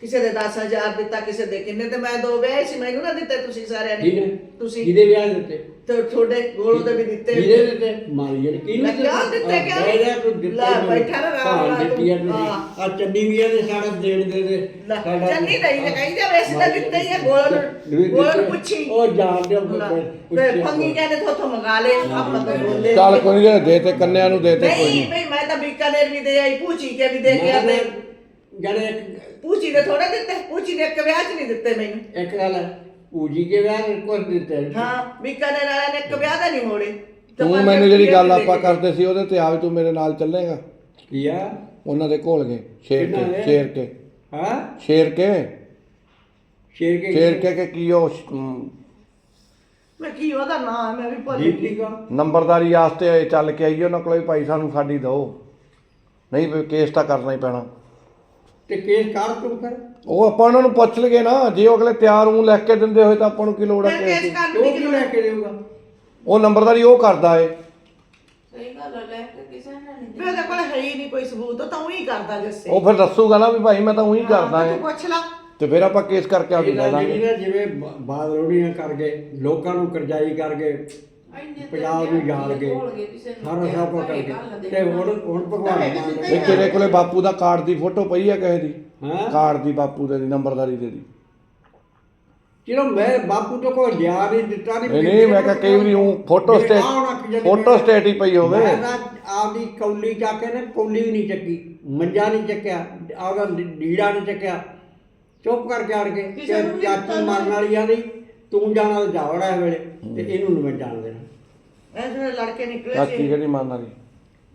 ਕਿਸੇ ਦੇ 10000 ਦਿੱਤਾ ਕਿਸੇ ਦੇ ਕਿੰਨੇ ਤੇ ਮੈਂ ਦੋ ਵਿਆਹੇ ਸੀ ਮੈਨੂੰ ਨਾ ਦਿੱਤੇ ਤੁਸੀਂ ਸਾਰਿਆਂ ਨੇ। ਤੁਸੀਂ ਕਿਹਦੇ ਵਿਆਹ ਦਿੱਤੇ? ਤੇ ਤੁਹਾਡੇ ਗੋਲੋਂ ਦੇ ਵੀ ਦਿੱਤੇ ਕਿਹਦੇ ਦਿੱਤੇ? ਮਾਰੀਏ ਕਿਹਨੂੰ ਲੈ ਕਿਉਂ ਦਿੱਤੇ ਆਹ, ਕਿਉਂ? ਬਹਿ ਜਾ ਤੂੰ ਦਿੱਤੇ ਲੈ, ਨਹੀਂ। ਬੈਠਾ ਰਹਿ ਆਰਾਮ ਭਾਂ ਨਾਲ ਤੂੰ। ਦਿੱਤੀ ਆ ਤੁਸੀਂ। ਹਾਂ। ਆ ਚੰਨੀ ਵੀ ਇਹਦੇ ਸਾਡਾ ਦੇਣ ਦੇ ਦੇ। ਲੈ, ਸਾਡਾ- ਚੰਨੀ ਨਹੀਂ ਤੇ ਕਹੀ ਜਾਵੇ ਅਸੀਂ ਤਾਂ ਦਿੱਤੇ ਹੀ ਆ, ਗੋਲ ਨੂੰ- ਗੋਲ ਨੂੰ ਪੁੱਛੀ। ਉਹ ਜਾਣਦੇ ਹੋ ਲੈ, ਤੇ ਫੰਗੀ ਕਹਿੰਦੇ ਥੋਥੋਂ ਮੰਗਾ ਲੈ ਆਪਾਂ ਤਾਂ ਬੋਲੇ ਚੱਲ ਕੋਈ ਨਹੀਂ ਜਿਹੜੇ ਦੇ ਤੇ ਕੰਨਿਆਂ ਨੂੰ ਦੇ ਤੇ ਕੋਈ ਨਹੀਂ ਨਹੀਂ ਭਈ ਮੈਂ ਤਾਂ ਬੀਕਾਨੇਰ ਵੀ ਦੇ ਆਈ ਪੂਚੀ ਕੇ ਵੀ ਦੇ ਕੇ ਜਿਹੜੇ ਇੱਕ- ਪੂਚੀ ਦੇ ਥੋੜੇ ਦਿੱਤੇ ਪੂਚੀ ਨੇ ਇੱਕ ਵਿਆਹ 'ਚ ਨਹੀਂ ਦਿੱਤੇ ਮੈਨੂੰ। ਇੱਕ ਗੱਲ ਹੈ ਪੂਜੀ ਕੇ ਵਿਆਹ ਨੂੰ ਕੁਝ ਦਿੱਤੇ ਹਾਂ ਬੀਕਾਨੇਰ ਵਾਲਿਆਂ ਨੇ ਇੱਕ ਵਿਆਹ ਦਾ ਨਹੀਂ ਮੋੜੇ ਤੇ ਮੈਨੂੰ ਜਿਹੜੀ ਗੱਲ ਆਪਾਂ। ਕਰਦੇ ਸੀ ਉਹਦੇ ਤੇ ਆ ਵੀ ਤੂੰ ਮੇਰੇ ਨਾਲ ਚੱਲੇਗਾ। ਕੀ ਆ ਉਹਨਾਂ ਦੇ ਘੋਲ ਗਏ ਸ਼ੇਰ ਕੇ? ਸ਼ੇਰ ਕੇ। ਹਾਂ? ਸ਼ੇਰ ਕੇ? ਸ਼ੇਰ ਕੇ ਸ਼ੇਰ ਕੇ ਕਿ ਕੀ ਉਹ ਅਮ, ਮੈਂ ਕੀ ਉਹਦਾ ਨਾਮ ਹੈ ਮੈਂ ਵੀ ਭੁੱਲ ਗਈ। ਕਾ ਨੰਬਰਦਾਰੀ ਵਾਸਤੇ ਚੱਲ ਕੇ ਆਈਏ ਉਹਨਾਂ ਕੋਲੇ ਵੀ ਭਾਈ ਸਾਨੂੰ ਸਾਡੀ ਦਿਓ। ਨਹੀਂ ਵੀ ਕੇਸ ਤਾਂ ਕਰਨਾ ਹੀ ਪੈਣਾ। ਤੇ ਕੇਸ ਕਰ ਤੂੰ ਕਰ ਉਹ ਆਪਾਂ ਉਹਨਾਂ ਨੂੰ ਪੁੱਛ ਲਗੇ ਨਾ ਜੇ ਉਹ ਅਗਲੇ ਤਿਆਰ ਉਹ ਲਿਖ ਕੇ ਦਿੰਦੇ ਹੋਏ ਤਾਂ ਆਪਾਂ ਨੂੰ ਕੀ ਲੋੜ ਹੈ ਫਿਰ ਕੇਸ ਕੇਸ ਦੀ? ਕਰਨ ਉਹ ਦੀ ਕਿਉਂ ਕਿਉਂ ਲੈ ਕੇ ਦੇਊਗਾ? ਉਹ ਨੰਬਰਦਾਰੀ ਉਹ ਕਰਦਾ ਏ। ਸਹੀ ਗੱਲ ਹੈ ਲੈ ਕੇ ਕਿਸੇ ਨੇ ਨਹੀਂ ਵੀ ਉਹਦੇ ਕੋਲ ਹੈ ਹੀ ਨਹੀਂ ਕੋਈ ਸਬੂਤ ਉਹ ਤਾਂ ਉਹੀ ਕਰਦਾ ਜੱਸੇ। ਉਹ ਫਿਰ ਦੱਸੂਗਾ ਨਾ ਵੀ ਭਾਈ ਮੈਂ ਤਾਂ ਉਹੀ ਕਰਦਾ ਹਾਂ, ਏ। ਤੂੰ ਪੁੱਛ ਲਾ। ਤੇ ਫਿਰ ਆਪਾਂ ਕੇਸ ਕਰਕੇ ਆਪਦੀ ਲੈ ਇਹਦਾ ਜਿਹੜੀ ਲਾਂਗੇ। ਨਾ ਜਿਵੇਂ ਬ- ਬਾਦਲੋੜੀਆਂ ਕਰ ਗਏ ਲੋਕਾਂ ਨੂੰ ਕਰਜ਼ਾਈ ਕਰ ਗਏ ਪੰਜਾਬ ਨੂੰ ਯਾਦ ਗਏ ਸਾਰਾ ਸਭ ਕੁਝ ਕਰ ਘਰੇ ਗਏ ਗੱਲ ਦੇ ਤੇ ਹੁਣ ਹੁਣ ਭਗਵਾਨ ਮਾਨ ਇਹ ਤੇਰੇ ਕੋਲੇ ਬਾਪੂ ਦਾ ਕਾਰਡ ਦੀ ਫੋਟੋ ਪਈ ਆ ਕਿਸੇ ਦੀ? ਹਾਂ? ਕਾਰਡ ਦੀ ਬਾਪੂ ਦੇ ਦੀ ਨੰਬਰਦਾਰੀ ਦੇ ਦੀ। ਚਲੋ ਮੈਂ ਬਾਪੂ ਤੋਂ ਕੋਈ ਲਿਆ ਨਹੀਂ ਦਿੱਤਾ ਨਹੀਂ ਨਹੀਂ ਮੈਂ ਕਿਹਾ ਕਈ ਵਾਰੀ ਉਹ ਫੋਟੋ ਸਟੇਟ ਫੋਟੋ ਸਟੇਟ ਹੀ ਪਈ ਹੋਵੇ। ਆਪਦੀ ਕੌਲੀ ਜਾ ਕੇ ਨੇ ਕੌਲੀ ਵੀ ਨਹੀਂ ਚੱਕੀ ਮੰਜਾ ਨਹੀਂ ਚੱਕਿਆ ਆਪਦਾ ਲੀੜਾ ਨਹੀਂ ਚੱਕਿਆ। ਚੁੱਪ ਕਰਕੇ ਆੜ ਕੇ ਚਾਚੀ ਮਰਨ ਵਾਲੀ ਆ ਨਹੀਂ ਤੂੰ ਜਾਣਾ ਤਾਂ ਜਾਵੜਾ ਇਹ ਵੇਲੇ ਤੇ ਇਹਨੂੰ ਨਹੀਂ ਮੈਂ ਜਾਣ ਦੇਣਾ। ਇਹ ਜਿਹੜੇ ਲੜਕੇ ਨਿਕਲੇ ਸੀ। ਕਿਹੜੀ ਮੰਨ ਵਾਲੀ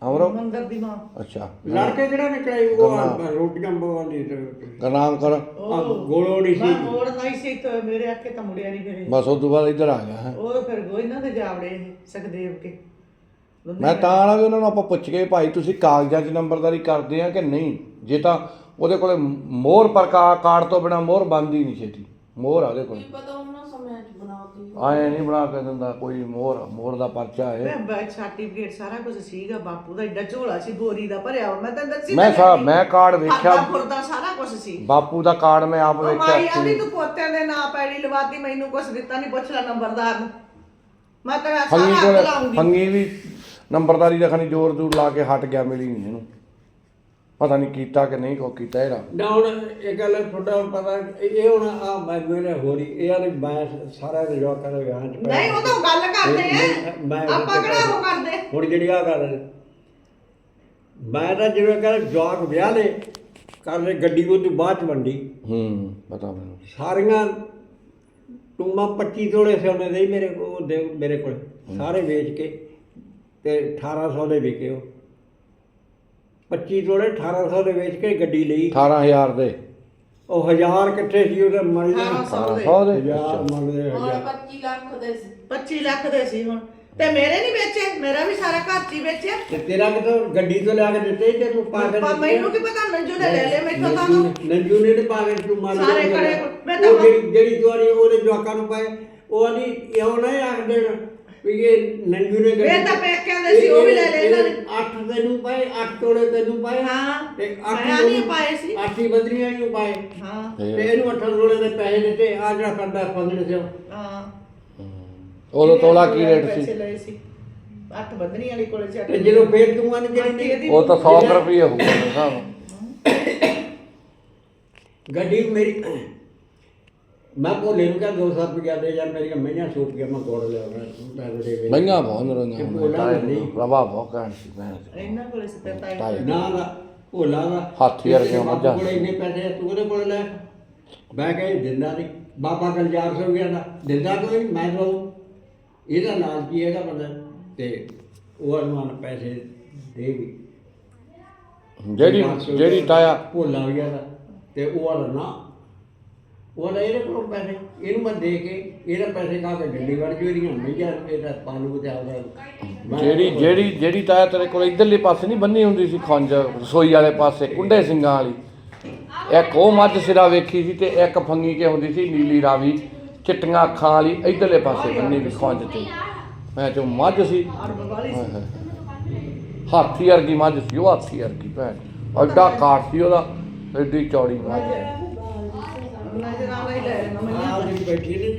ਅਮਰੋ? ਮੰਦਰ ਦੀ ਮਾਂ। ਅੱਛਾ। ਲੜਕੇ ਜਿਹੜਾ ਨਿਕਲੇ ਉਹ ਗਰਨਾਮ। ਰੋਟੀਆਂ ਬਵਾਉਂਦੀ ਤੇ ਗਰਨਾਮ ਕਰ। ਉਹ ਗੋਲੋੜੀ ਸੀ ਮੈਂ ਮੋੜ ਨਹੀਂ ਸੀ ਤੇ ਮੇਰੇ ਅੱਖੇ ਤਾਂ ਮੁੜਿਆ ਨਹੀਂ ਫਿਰ ਬਸ ਉਸ ਤੋਂ ਬਾਅਦ ਇੱਧਰ ਆ ਗਿਆ ਹੈਂ। ਉਹ ਫਿਰ ਗੋ ਇਹਨਾਂ ਦੇ ਜਾਵੜੇ ਇਹ ਸੁਖਦੇਵ ਕੇ। ਮੈਂ ਤਾਂ ਆਣਾ ਵੀ ਉਹਨਾਂ ਨੂੰ ਆਪਾਂ ਪੁੱਛ ਕੇ ਭਾਈ ਤੁਸੀਂ ਕਾਗਜ਼ਾਂ 'ਚ ਨੰਬਰਦਾਰੀ ਕਰਦੇ ਆ ਕਿ ਨਹੀਂ? ਜੇ ਤਾਂ ਉਹਦੇ ਕੋਲੇ ਮੋਹਰ ਪਰ ਕਾ- ਕਾਰਡ ਤੋਂ ਬਿਨਾ ਮੋਹਰ ਬੰਦ ਹੀ ਨਹੀਂ ਛੇਤੀ। ਮੋਹਰ ਆ ਉਹਦੇ ਕੋਲ। ਕੀ ਪਤਾ ਉਹਨਾਂ ਆਏ ਨਹੀਂ ਬਣਾ ਕੇ ਦਿੰਦਾ ਕੋਈ ਮੋਹਰ ਮੋਹਰ ਦਾ ਪਰਚਾ ਹੈ ਮੈਂ ਸਰਟੀਫਿਕੇਟ ਸਾਰਾ ਕੁਝ ਸੀਗਾ ਬਾਪੂ ਦਾ ਏਡਾ ਝੋਲਾ ਸੀ ਬੋਰੀ ਦਾ ਭਰਿਆ ਮੈਂ ਤਾਂ ਦੱਸੀ ਮੈਂ ਸਾ। ਮੈਂ ਕਾਰਡ ਵੇਖਿਆ। ਖੁਰਦਾ ਸਾਰਾ ਕੁਝ ਸੀ। ਬਾਪੂ ਦਾ ਕਾਰਡ ਮੈਂ ਆਪ ਉਹ ਮਾਈ ਵੇਖਿਆ ਆਂਦੀ ਸੀ। ਤੂੰ ਪੋਤਿਆਂ ਦੇ ਨਾਂ ਪੈੜੀ ਲਵਾਤੀ ਮੈਨੂੰ ਕੁਝ ਦਿੱਤਾ ਨਹੀਂ ਪੁੱਛ ਲੈ ਨੰਬਰਦਾਰ ਨੂੰ। ਮੈਂ ਤਾਂ ਫੰਗੀ ਸਾਰਾ ਕੋਲ ਹੱਥ ਲਾਉਂਗੀ ਫੰਗੀ ਵੀ ਨੰਬਰਦਾਰੀ ਦਾ ਖਣੀ ਜ਼ੋਰ ਦੂਰ ਲਾ ਕੇ ਹਟ ਗਿਆ ਮਿਲੀ ਨਹੀਂ ਇਹਨੂੰ। ਪਤਾ ਨਹੀਂ ਕੀਤਾ ਕਿ ਨਹੀਂ ਕੋ ਕੀਤਾ ਇਹਦਾ। ਨਾ ਹੁਣ ਇਹ ਗੱਲ ਤੁਹਾਡਾ ਹੁਣ ਪਤਾ ਇਹ ਹੁਣ ਆ ਮੈਂ ਮੇਰੇ ਹੋ ਰਹੀ ਇਹ ਵਾਲੀ ਮੈਂ ਸਾਰਾ ਦੇ ਵਿਆਹ ਚ ਨਹੀਂ ਉਹ ਤਾਂ ਗੱਲ ਕਰਦੇ ਆ। ਮੈਂ- ਆਪਾਂ ਕਿਹੜਾ ਉਹ ਕਰਦੇ? ਹੁਣ ਜਿਹੜੀ ਆ ਗੱਲ ਮੈਂ ਤਾਂ ਜਿਵੇਂ ਕਹਿੰਦਾ ਜਵਾਕ ਵਿਆਹ ਲੈ ਕਰ ਲੈ ਗੱਡੀ ਉਹ ਤੋਂ ਬਾਅਦ ਚ ਵੰਡੀ। ਹੂੰ ਪਤਾ ਮੈਨੂੰ। ਸਾਰੀਆਂ ਟੂਮਾ 25 ਤੋਲੇ ਸੋਨੇ ਦੇ ਮੇਰੇ ਕੋਲ ਦੇ ਮੇਰੇ ਕੋਲ ਸਾਰੇ ਵੇਚ ਕੇ ਤੇ 1800 ਦੇ ਵਿਕੇ ਉਹ। 25 ਤੋਲੇ 1800 ਦੇ ਵੇਚ ਕੇ ਗੱਡੀ ਲਈ। 18000 ਦੇ। ਉਹ ਹਜ਼ਾਰ ਕਿੱਥੇ ਸੀ ਉਹਦੇ ਮਰ ਗਏ 1800 ਦੇ। 100 ਦੇ? ਹਜ਼ਾਰ ਮੰਗਦੇ ਹੋਰ ਹਜ਼ਾਰ 25 ਲੱਖ ਦੇ ਸੀ। 25 ਲੱਖ ਦੇ ਸੀ ਹੁਣ। ਤੇ ਮੇਰੇ ਨਹੀਂ ਵੇਚੇ। ਮੇਰਾ ਵੀ ਸਾਰਾ ਘਰ ਚ ਹੀ ਵੇਚਿਆ। ਤੇ ਤੇਰਾ ਕਿਤੋਂ ਗੱਡੀ ਤੋਂ ਲਿਆ ਕੇ ਦਿੱਤੇ ਤੇ ਤੂੰ ਪਾ ਕੇ ਪਰ ਮੈਨੂੰ ਕੀ ਪਤਾ? ਨੰਜੂ ਨੇ ਲੈ ਲਏ ਮੈਥੋਂ ਤਾਂ ਨੰਜੂ- ਨੰਜੂ ਨੇ ਤੇ ਪਾ ਕੇ ਤੂੰ ਮਾਰ ਸਾਰੇ ਖੜੇ ਮੈਂ ਤਾਂ- ਉਹ ਜਿਹੜੀ ਜਿਹੜੀ ਦੁਆਰੀ ਉਹਦੇ ਜਵਾਕਾਂ ਨੂੰ ਪਾਏ ਉਹ ਨਹੀਂ ਇਹੋ ਨਹੀਂ ਆਖਦੇ ਵੀ ਇਹ ਨੰਜੂ ਨੇ ਇਹ ਤਾਂ ਪੇਕਿਆਂ ਦੇ ਸੀ, ਉਹ ਵੀ ਲੈ ਲਏ ਇਹਨਾਂ ਨੇ। 8 ਤੈਨੂੰ ਪਾਏ 8 ਤੋਲੇ ਤੈਨੂੰ ਪਾਏ। ਹਾਂ ਤੇ ਅੱਠ ਮੈਂ ਨਹੀਂ ਪਾਏ ਸੀ। ਅੱਠ ਹੀ ਬੰਦਰੀਆਂ ਨੂੰ ਪਾਏ। ਹਾਂ। ਤੇ ਇਹਨੂੰ 8 ਤੋਲੇ ਦੇ ਪੈਸੇ ਦਿੱਤੇ ਆ ਜਿਹੜਾ ਕਰਦਾ 15 ਸਿਓ ਹਾਂ। ਉਦੋਂ ਤੋਲਾ ਕੀ ਰੇਟ ਪੈਸੇ ਸੀ? ਲਏ ਸੀ। ਅੱਠ ਬੰਦਨੀ ਵਾਲੀ ਕੋਲੇ ਸੀ ਅੱਠ ਤੇ ਜਦੋਂ ਫੇਰ ਤੂੰ ਆਨ ਜਿਹੜੀ ਨਹੀਂ ਉਹ ਤਾਂ 100 ਰੁਪਏ ਹੋਊਗਾ ਗੱਡੀ ਮੇਰੀ ਮੈਂ ਭੋਲੇ ਨੂੰ ਕਿਹਾ 200 ਰੁਪਇਆ ਦੇ ਯਾਰ ਮੇਰੀਆਂ ਮਈਆਂ ਸੂਪ ਗਿਆ ਮੈਂ ਕੋੜ ਲਿਆ ਮੈਂ ਪੈਸੇ ਦੇ ਦੇ ਮਈਆਂ ਬਹੁਤ ਹੁੰਦੀਆਂ ਭੋਲਾ ਤਾਏ ਪ੍ਰਭਾ ਬਹੁਤ ਕਹਿਣ ਸੀ ਚੋਦ। ਇਹਨਾਂ ਕੋਲੇ ਸੀ ਤੇ ਤਾਈ ਤਾਏ ਨਾ ਨਾ ਭੋਲਾ ਦਾ। ਹਾਥੀ ਤੇਰੇ ਬਾਪੂ ਮੱਝਾਂ। ਕੋਲੇ ਇੰਨੇ ਪੈਸੇ ਤੂੰ ਉਹਦੇ ਕੋਲ ਲੈ? ਮੈਂ ਕਹੇ ਦਿੰਦਾ ਨਹੀਂ। ਬਾਬਾ ਗਲਜਾਰ ਸੋ ਗਿਆ ਦਾ। ਦਿੰਦਾ ਕੋਈ ਨਹੀਂ, ਮੈਂ ਦਵਾਉ ਇਹਦਾ ਲਾਲਚ ਕੀ ਹੈਗਾ ਬੰਦਾ ਤੇ ਉਹ ਅਰਮਾਨ ਪੈਸੇ ਦੇ ਵੀ। ਜਿਹੜੀ ਜਿਹੜੀ ਤਾਇਆ ਭੋਲਾ ਗਿਆ ਦਾ ਤੇ ਉਹ ਨਾ ਉਹ ਇਹਦੇ ਕੋਲ ਪੈਸੇ। ਇਹਨੂੰ ਮੈਂ ਦੇ ਕੇ ਇਹਦਾ ਪੈਸੇ ਕਾ ਕੇ ਗੱਡੀ ਵੜ ਜੂ, ਇਹਦੀਆਂ ਮਈਆਂ ਇਹਦਾ ਪਾਲੂ ਤੇ ਆਉਂਦਾ ਜਿਹੜੀ ਜਿਹੜੀ ਜਿਹੜੀ ਤਾਇਆ ਤੇਰੇ ਕੋਲ ਇਧਰਲੇ ਪਾਸੇ ਨਹੀਂ ਬੰਨੀ ਹੁੰਦੀ ਸੀ ਖੰਜ, ਰਸੋਈ ਵਾਲੇ ਪਾਸੇ, ਕੁੰਡੇ ਸਿੰਘਾਂ ਵਾਲੀ। ਇੱਕ ਉਹ ਮੱਝ ਸਿਰਾ ਵੇਖੀ ਸੀ ਤੇ ਇੱਕ ਫੰਗੀ ਕੇ ਹੁੰਦੀ ਸੀ, ਨੀਲੀ ਰਾਵੀ। ਚਿੱਟੀਆਂ ਅੱਖਾਂ ਵਾਲੀ ਇਧਰਲੇ ਪਾਸੇ ਬੰਨੀ ਵੀ ਖੰਜ ਤੇ। ਮੈਂ ਤੇ ਮੱਝ ਸੀ। ਹਾਥੀ ਵਰਗੀ ਮੱਝ ਸੀ, ਉਹ ਹਾਥੀ ਵਰਗੀ ਭੈਣ। ਐਡਾ ਕਾਠ ਸੀ ਉਹਦਾ, ਐਡੀ ਚੌੜੀ ਮੱਝ। ਨਜ਼ਰ ਆ ਲਈ ਲੈ ਲੈਣਾ ਮੈਂ। ਆਹ ਜਿਹੜੀ ਬੈਠੀ ਰਹੀ